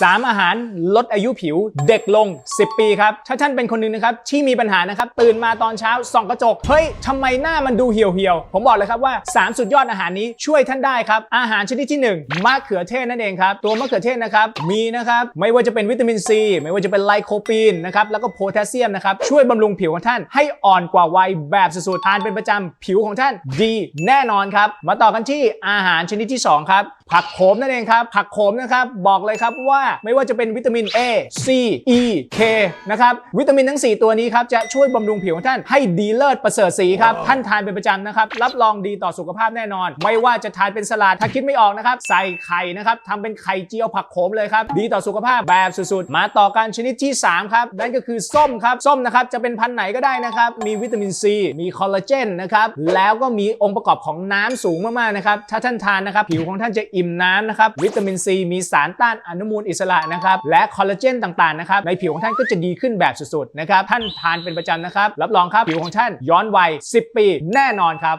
3 อาหารลดอายุผิวเด็กลง 10 ปีครับ ถ้าท่านเป็นคนหนึ่งนะครับ ที่มีปัญหานะครับ ตื่นมาตอนเช้าส่องกระจก เฮ้ยทำไมหน้ามันดูเหี่ยวเหี่ยวๆผมบอกเลยครับว่า 3 สุดยอดอาหารนี้ช่วยท่านได้ครับ อาหารชนิดที่ 1มะเขือเทศนั่นเองครับ ตัวมะเขือเทศนะครับมีนะครับไม่ว่าจะเป็นวิตามินซี ไม่ว่าจะเป็นไลโคปีนนะครับแล้วก็โพแทสเซียมนะครับช่วยบำรุงผิวของท่านให้อ่อนกว่าวัยแบบสุดๆทานเป็นประจำผิวของท่านดีแน่นอนครับมาต่อกันที่อาหารชนิดที่2ครับผักโขมนั่นเองครับผักโขมนะครับบอกเลยครับว่าไม่ว่าจะเป็นวิตามิน A C E K นะครับ วิตามินทั้ง 4 ตัวนี้ครับ จะช่วยบำรุงผิวของท่านให้ดีเลิศประเสริฐสีครับ ท่านทานเป็นประจำนะครับ รับรองดีต่อสุขภาพแน่นอน ไม่ว่าจะทานเป็นสลัด ถ้าคิดไม่ออกนะครับ ใส่ไข่นะครับทำเป็นไข่เจียวผักโขมเลยครับ ดีต่อสุขภาพแบบสุดๆ มาต่อกันชนิดที่ 3 ครับ นั่นก็คือส้มครับ ส้มนะครับ จะเป็นพันธุ์ไหนก็ได้นะครับ มีวิตามินซีมีคอลลาเจนนะครับ แล้วก็มีองค์ประกอบของน้ำสูงมากๆนะครับ ถ้าท่านทานนะครับ ผิวของท่านจะอิ่มน้ำนะครับ วิตามินซีมีสารต้านอนุมูลอิสระนะครับและคอลลาเจนต่างๆนะครับในผิวของท่านก็จะดีขึ้นแบบสุดๆนะครับท่านทานเป็นประจำนะครับรับรองครับผิวของท่านย้อนวัย 10 ปีแน่นอนครับ